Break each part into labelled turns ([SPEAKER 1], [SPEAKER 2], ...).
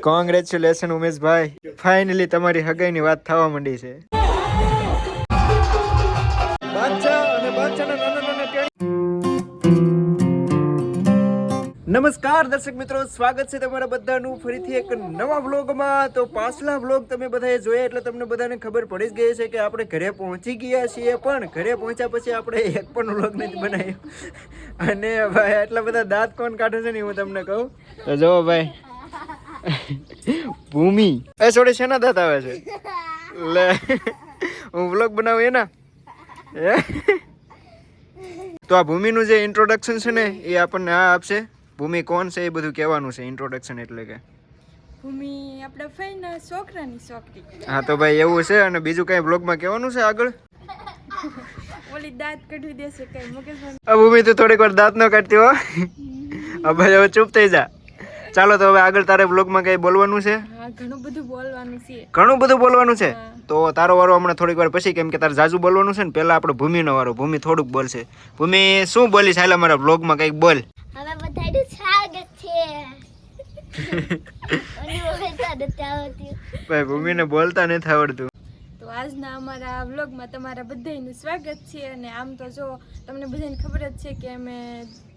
[SPEAKER 1] Congratulation Umeshbhai. Finally તમારી હગાઈની વાત થવા માંડી છે. નમસ્કાર, દર્શક મિત્રો, સ્વાગત છે તમારા બધાનું. ફરીથી એક નવા વ્લોગમાં. તો પાછલા વ્લોગ તમે બધાએ જોયા એટલે તમને બધાને ખબર પડી જ ગઈ છે કે આપણે ઘરે પહોંચી ગયા છીએ. પણ ઘરે પહોંચ્યા પછી આપણે એક પણ વ્લોગ નથી બનાવ્યો. અને ભાઈ, આટલા બધા દાંત કોણ કાઢે છે ને હું તમને કહું? તો જો ભાઈ. ભૂમિ. એ છોડે શેના દાંત આવે છે? લે. હું વ્લોગ બનાવું એના? તો આ ભૂમિનું જે ઇન્ટ્રોડક્શન છે ને, એ આપણને આ આપશે. ભૂમિ કોણ છે એ બધું કહેવાનું છે ઇન્ટ્રોડક્શન એટલે કે?
[SPEAKER 2] ભૂમિ આપણા ફઈના છોકરાની છોકરી.
[SPEAKER 1] હા તો ભાઈ એવું છે અને બીજું કઈ બ્લોગમાં કહેવાનું છે આગળ?
[SPEAKER 2] ઓલી દાંત કાઢી દેશે કઈ
[SPEAKER 1] આ ભૂમિ તું થોડીક વાર દાંત ન કાઢતી હો. હવે ભાઈ હવે ચૂપ થઈ જા. ચાલો તો હવે આગળ તારે બ્લોગમાં કઈ બોલવાનું છે?
[SPEAKER 2] ઘણું બધું બોલવાનું છે.
[SPEAKER 1] ઘણું બધું બોલવાનું છે? તો તારો વારો હમણાં થોડીક વાર પછી કેમ કે તારે જાજુ બોલવાનું છે ને પહેલા આપણે ભૂમિનો વારો. ભૂમિ થોડુંક બોલશે. ભૂમિ શું બોલીશ? હાલ અમારા બ્લોગમાં કંઈક બોલ.
[SPEAKER 3] હવે બધાનું સ્વાગત છે
[SPEAKER 1] ભાઈ ભૂમિને બોલતા નથી આવડતું
[SPEAKER 2] તો આજના અમારા વ્લોગમાં તમારા બધાયનું સ્વાગત છે અને આમ તો જો તમને બધાને ખબર જ છે કે અમે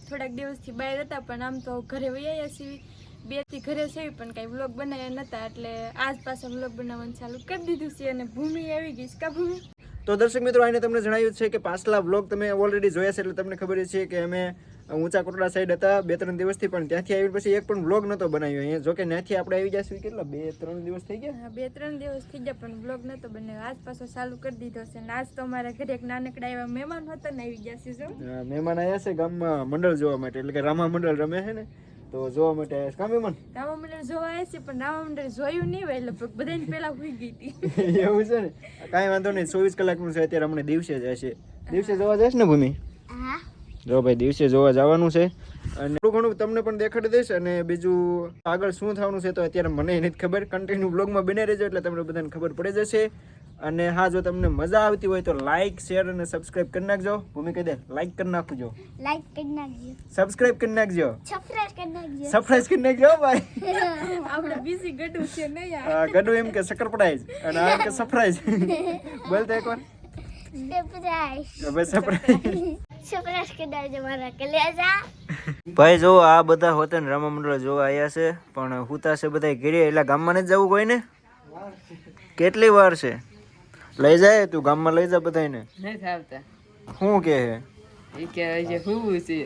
[SPEAKER 2] થોડાક દિવસથી બહાર હતા પણ આમ તો ઘરે વૈયા છીએ. બેથી ઘરે છે પણ કાંઈ વ્લોગ બનાવ્યા નહોતા એટલે આજ પાછા વ્લોગ બનાવવાનું ચાલુ કરી દીધું છે અને ભૂમિ આવી ગઈ કા ભૂમિ?
[SPEAKER 1] તો દર્શક મિત્રો આને તમને જણાવ્યું છે કે પાછલા વ્લોગ તમે ઓલરેડી જોયા છે એટલે તમને ખબર છે કે અમે ઊંચા કોટડા સાઈડ હતા બે ત્રણ દિવસથી પણ ત્યાંથી આવી પછી એક પણ વ્લોગ નહોતો બનાવ્યો. અહીંયા જોકે ત્યાંથી આપણે આવી જશું કેટલા બે ત્રણ દિવસ થઈ ગયા?
[SPEAKER 2] હા બે ત્રણ દિવસ થઈ ગયા પણ બ્લોગ નતો બનાવ્યો. આજ પાછો ચાલુ કરી દીધો છે ને આજ તો અમારા ઘરે એક નાનકડા એવા મહેમાન હતા ને આવી ગયા છે જો.
[SPEAKER 1] મહેમાન આવ્યા છે ગામમાં મંડળ જોવા માટે એટલે કે રામા મંડળ રમે છે ને તો જોવા માટે આવ્યા છે. કામ મહેમાન?
[SPEAKER 2] રામા મંડળ જોવા આવ્યા છે પણ રામા મંડળ જોયું નહીં હોય લગભગ બધાને પેલા હોઈ ગઈ હતી.
[SPEAKER 1] એવું છે ને? કાંઈ વાંધો નહીં ચોવીસ કલાકનું છે અત્યારે અમને દિવસે જશે દિવસે જોવા જઈશ ને ભૂમિ?
[SPEAKER 3] હા.
[SPEAKER 1] જો ભાઈ દિવસે જોવા જવાનું છે. અને થોડું ઘણું તમને પણ દેખાડી દઈશ અને બીજું આગળ શું થવાનું છે તો અત્યારે મને નથી ખબર. કન્ટિન્યુ બ્લોગમાં બને રહેજો એટલે તમને બધાને ખબર પડી જશે. અને હા જો તમને મજા આવતી હોય તો લાઈક શેર અને સબસ્ક્રાઇબ કરી નાખજો. ભૂમિ કહી દે લાઈક કરી નાખજો.
[SPEAKER 3] લાઈક કરી નાખજો.
[SPEAKER 1] સબસ્ક્રાઇબ કરી નાખજો.
[SPEAKER 3] સબસ્ક્રાઇબ કરી નાખજો.
[SPEAKER 1] સરપ્રાઈઝ કરી નાખજો ભાઈ.
[SPEAKER 2] આપણે બીજી ગઢું છે ને યાર.
[SPEAKER 1] આ ગડું એમ કે સરપ્રાઈઝ અને આ કે સરપ્રાઈઝ બોલતો એકવાર.
[SPEAKER 3] સરપ્રાઈઝ
[SPEAKER 1] હવે સરપ્રાઈઝ ભાઈ જો આ બધા હોતે ને રામા મંડળ જોવા આવ્યા છે પણ હુતા છે બધા ઘેરે એટલે ગામમાં નથી જવું કોઈને? કેટલી વાર છે? લઈ જાય તું ગામમાં લઈ જા બધાને
[SPEAKER 4] નથી
[SPEAKER 1] શું કે હે?
[SPEAKER 4] એ કે છે.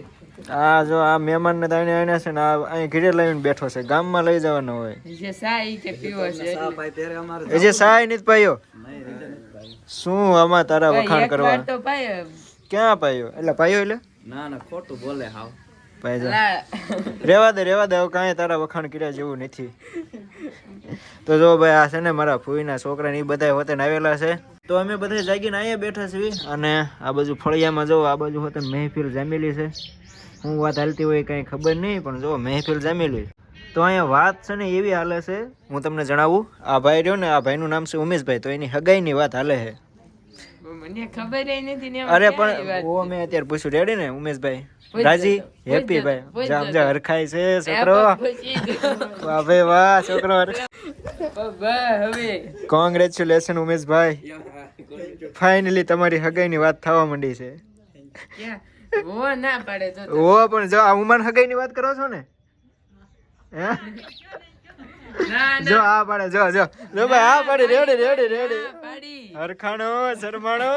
[SPEAKER 1] આ જો આ મહેમાન ને તાણે આણ્યા છે ને આ અહીં ઘરે લઈને બેઠો છે ગામમાં લઈ જવાનો હોય.
[SPEAKER 4] જે સા ઈ કે પીવો છે.
[SPEAKER 1] એ જે સહાય નથી પાયો? શું આમાં તારા વખાણ
[SPEAKER 4] એક
[SPEAKER 1] કરવા?
[SPEAKER 4] તો પાય
[SPEAKER 1] ક્યાં પાયો? એટલે પાયો એટલે?
[SPEAKER 5] ના ના ખોટું બોલે હાવ.
[SPEAKER 1] રેવા દે રેવા દે કાંઈ તારા વખાણ કર્યા જેવું નથી. તો જો ભાઈ આ છે ને મારા ફૂઈના છોકરા ને એ બધા હોતે આવેલા છે. તો અમે બધા જાગીને અહીંયા બેઠા છીએ અને આ બાજુ ફળિયામાં જો આ બાજુ હોતે મહેફિલ જામેલી છે. હું વાત હાલતી હોય કાંઈ ખબર નહીં પણ જો મહેફિલ જામેલી. તો અહીંયા વાત છે ને એવી હાલે છે હું તમને જણાવું. આ ભાઈ રહ્યો ને આ ભાઈનું નામ છે ઉમેશભાઈ તો એની હગાઈની વાત હાલે છે.
[SPEAKER 4] મને ખબર નથી ને
[SPEAKER 1] અરે પણ ઓ મેં અત્યારે પૂછ્યું રેડી ને? ઉમેશભાઈ રાજી? હેપી ભાઈ? જામ જા હરખાય છે. છોકરો. વાહ વાહ છોકરો
[SPEAKER 4] હવે.
[SPEAKER 1] કોંગ્રેચ્યુલેશન ઉમેશભાઈ ફાઇનલી તમારી હગાઈની વાત થવા માંડી છે.
[SPEAKER 4] ઓ ના પાડે તો
[SPEAKER 1] ઓ પણ જો આ ઉમર હગાઈની વાત કરો છો ને? હે? જો આ પાડે જો જો. જો ભાઈ આ પાડે રેડી રેડી રેડી. હરખાણો શરમાણો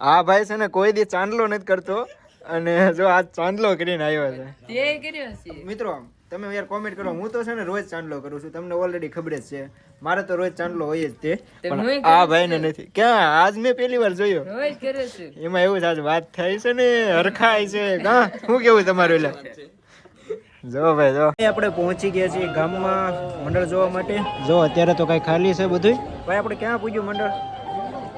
[SPEAKER 1] આ ભાઈ છે ને કોઈ દી ચાંદલો નથી કરતો. અને જો આ ચાંદલો કરીને આવ્યો છે.
[SPEAKER 4] તે કર્યો છે.
[SPEAKER 1] મિત્રો તમે યાર કોમેન્ટ કરો. હું તો છે ને રોજ ચાંદલો કરું છું. તમને ઓલરેડી ખબર જ છે. મારે તો રોજ ચાંદલો હોય જ તે. પણ આ
[SPEAKER 4] ભાઈ
[SPEAKER 1] ને નથી. ક્યાં? આજ મેં પહેલી વાર જોયો.
[SPEAKER 4] રોજ કરે છે.
[SPEAKER 1] એમાં એવું છે આજ વાત થાય છે ને હરખાય છે. કા શું કેવું તમારું એટલે? જો ભાઈ જો. આપણે પહોંચી ગયા છીએ ગામમાં મંડળ જોવા માટે. જો અત્યારે તો કઈ ખાલી છે બધું ભાઈ આપણે ક્યાં પૂજ્યું મંડળ?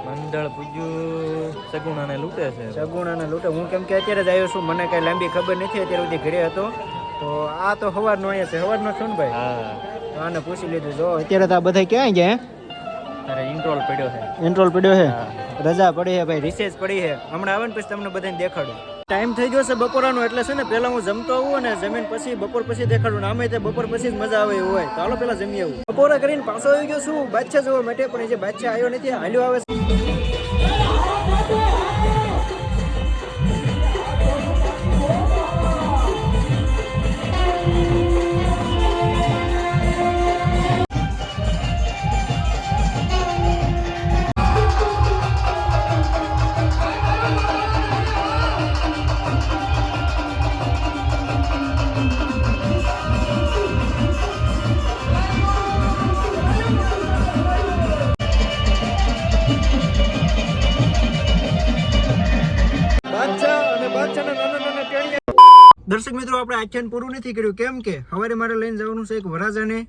[SPEAKER 5] મંડળ પૂજ્યું સગુણાને લૂંટે છે.
[SPEAKER 1] સગુણાને લૂંટે. હું કેમ કે અત્યારે જ આવ્યો છું મને કઈ લાંબી ખબર નથી અત્યારે સુધી ઘરે હતો. તો આ તો સવારનો અહીંયા છે. સવારનો છો ને ભાઈ?
[SPEAKER 5] હા.
[SPEAKER 1] તો આને પૂછી લીધું. જો અત્યારે તો આ બધા ક્યાં ગયા
[SPEAKER 5] તારે ઇન્ટ્રોલ પડ્યો છે.
[SPEAKER 1] ઇન્ટ્રોલ પડ્યો છે? રજા પડી છે ભાઈ. રિસેસ પડી છે. હમણાં આવે ને પછી તમને બધાને દેખાડું. ટાઈમ થઈ ગયો છે બપોરાનો, એટલે છે ને પહેલાં હું જમતો આવું અને જમીન પછી બપોર પછી દેખાડું. આમે તે બપોર પછી જ મજા આવે એવું હોય. તો હાલો પહેલાં જમી આવું બપોરે કરીને પાછો આવી ગયો છું. બાદશાહ જોવા માટે પણ જે બાદશાહ આવ્યો નથી, હાલ્યો આવે છે. દર્શક મિત્રો, આપણે આખ્યાન પૂરું નથી કર્યું. કેમ કે સવારે મારે લઈને જવાનું છે એક વરાજાને.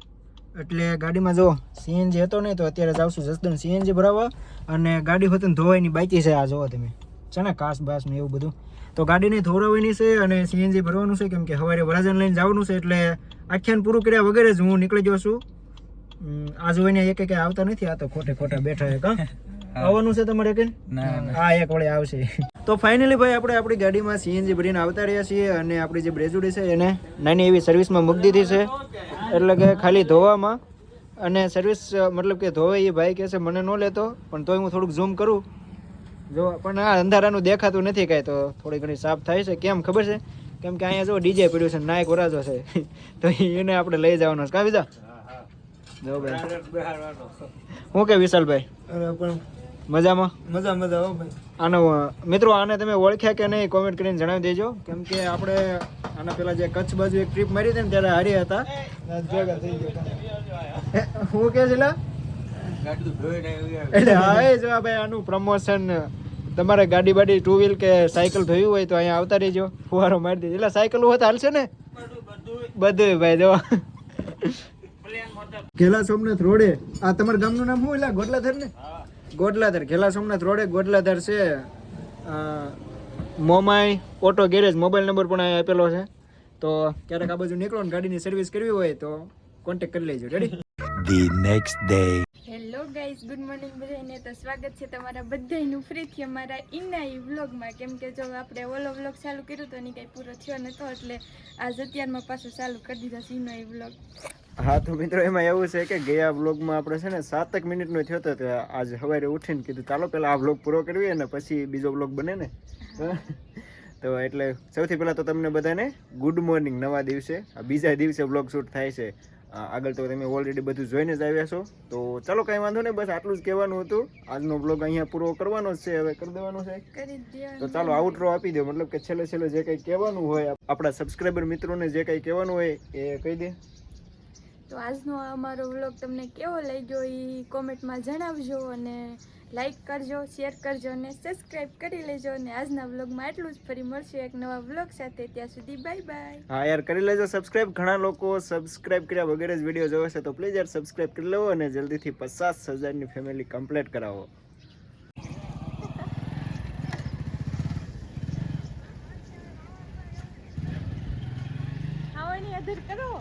[SPEAKER 1] એટલે ગાડીમાં જો સીએનજી હતો ને તો અત્યારે જાવશું જસદન સીએનજી ભરાવવા. અને ગાડી હોતી ધોવાઈની બાકી છે આ, જોવો તમે. છે ને કાસ બાસ ને એવું બધું. તો ગાડીને ધોવરાવવાની છે અને સીએનજી ભરવાનું છે, કેમ કે સવારે વરાજાને લઈને જવાનું છે, એટલે આખ્યાન પૂરું કર્યા વગર જ હું નીકળી જાઉં છું. આ જોઈને એક એક આવતા નથી, આ તો ખોટે ખોટા બેઠા એક આવવાનું છે તમારે કે હા એક વળે આવશે. તો ફાઇનલી ભાઈ આપણે આપણી ગાડીમાં સીએનજી ભરીને આવતા રહ્યા છીએ અને આપણી જે બ્રેઝુડી છે એને નાની એવી સર્વિસમાં મૂકી દીધી છે. એટલે કે ખાલી ધોવામાં. અને સર્વિસ મતલબ કે ધોવે એ ભાઈ કહે છે મને ન લેતો પણ તોય હું થોડુંક ઝૂમ કરું. જો પણ આ અંધારાનું દેખાતું નથી કાંઈ તો થોડી ઘણી સાફ થાય છે. કેમ ખબર છે? કેમ કે અહીંયા જો ડીજે પડ્યું છે નાયક વરાજો છે. તો એને આપણે લઈ જવાનો છે. કા બીજા જો ભાઈ. હું કે વિશાલભાઈ? મજામાં?
[SPEAKER 6] મજા મજા હો ભાઈ.
[SPEAKER 1] આનો મિત્રો આને તમે ઓળખ્યા કે નહીં કોમેન્ટ કરીને જણાવી દેજો. કેમ કે આપણે આના પેલા જે કચ્છ બાજુ એક ટ્રીપ મારી હતી ને ત્યારે હારી હતા.
[SPEAKER 6] ભેગા થઈ ગયા
[SPEAKER 1] હું કે છે એટલે હા એ જો ભાઈ આનું પ્રમોશન તમારે ગાડી બાડી ટુ વ્હીલ કે સાયકલ ધોયું હોય તો અહીંયા આવતા રહેજો. ફુવારો મારી દેજો. એટલે સાયકલ હોય તો હાલશે ને? બધું ભાઈ જો. ઘેલા સોમનાથ રોડે. આ તમારા ગામનું નામ શું એટલે ગોડલાધર ને? ગોડલાધર ઘેલા સોમનાથ રોડે ગોડલાધર છે Momai auto garage mobile number પણ અહીંયા આપેલો છે. તો ક્યારેક આ બાજુ નીકળો ને ગાડીની સર્વિસ કરવી હોય તો કોન્ટેક્ટ કરી લેજો. Ready
[SPEAKER 7] the next day
[SPEAKER 2] hello guys good morning બધાને તો સ્વાગત છે તમારા બધાનું ફરીથી અમારા ઇનાઈ વ્લોગમાં. કેમ કે જો આપણે ઓલો વ્લોગ ચાલુ કર્યો તો એની કંઈ પૂરો થયો નતો એટલે આજ અત્યારમાં પાછું ચાલુ કરી દીધા છે ઇનાઈ વ્લોગ.
[SPEAKER 1] હા તો મિત્રો એમાં એવું છે કે ગયા વ્લોગમાં આપણે છે ને સાતક મિનિટનો થયો હતો આજ સવારે ઉઠીને કીધું ચાલો પહેલાં આ વ્લોગ પૂરો કરવી અને પછી બીજો વ્લોગ બને ને. તો એટલે સૌથી પહેલાં તો તમને બધાને ગુડ મોર્નિંગ નવા દિવસે. આ બીજા દિવસે વ્લોગ શૂટ થાય છે. આગળ તો તમે ઓલરેડી બધું જોઈને જ આવ્યા છો. તો ચાલો કાંઈ વાંધો નહીં બસ આટલું જ કહેવાનું હતું. આજનો વ્લોગ અહીંયા પૂરો કરવાનો જ છે હવે કરી દેવાનો છે. તો ચાલો આઉટરો આપી દો. મતલબ કે છેલ્લે છેલ્લે જે કંઈ કહેવાનું હોય આપણા સબસ્ક્રાઈબર મિત્રોને જે કંઈ કહેવાનું હોય એ કહી દે.
[SPEAKER 2] તો આજનો અમારો વ્લોગ તમને કેવો લાગ્યો એ કોમેન્ટમાં જણાવજો અને લાઈક કરજો શેર કરજો અને સબસ્ક્રાઈબ કરી લેજો અને આજના વ્લોગમાં એટલું જ. ફરી મળશું એક નવા વ્લોગ સાથે. ત્યાં સુધી બાય બાય.
[SPEAKER 1] હા યાર કરી લેજો સબસ્ક્રાઇબ ઘણા લોકો સબસ્ક્રાઇબ કર્યા વગેરે જ વીડિયો જોવે છે તો પ્લીઝ યાર સબસ્ક્રાઈબ કરી લેવો અને જલ્દીથી પચાસ હજારની ફેમિલી કમ્પ્લીટ કરાવો.
[SPEAKER 2] ખાવાની અધર કરો.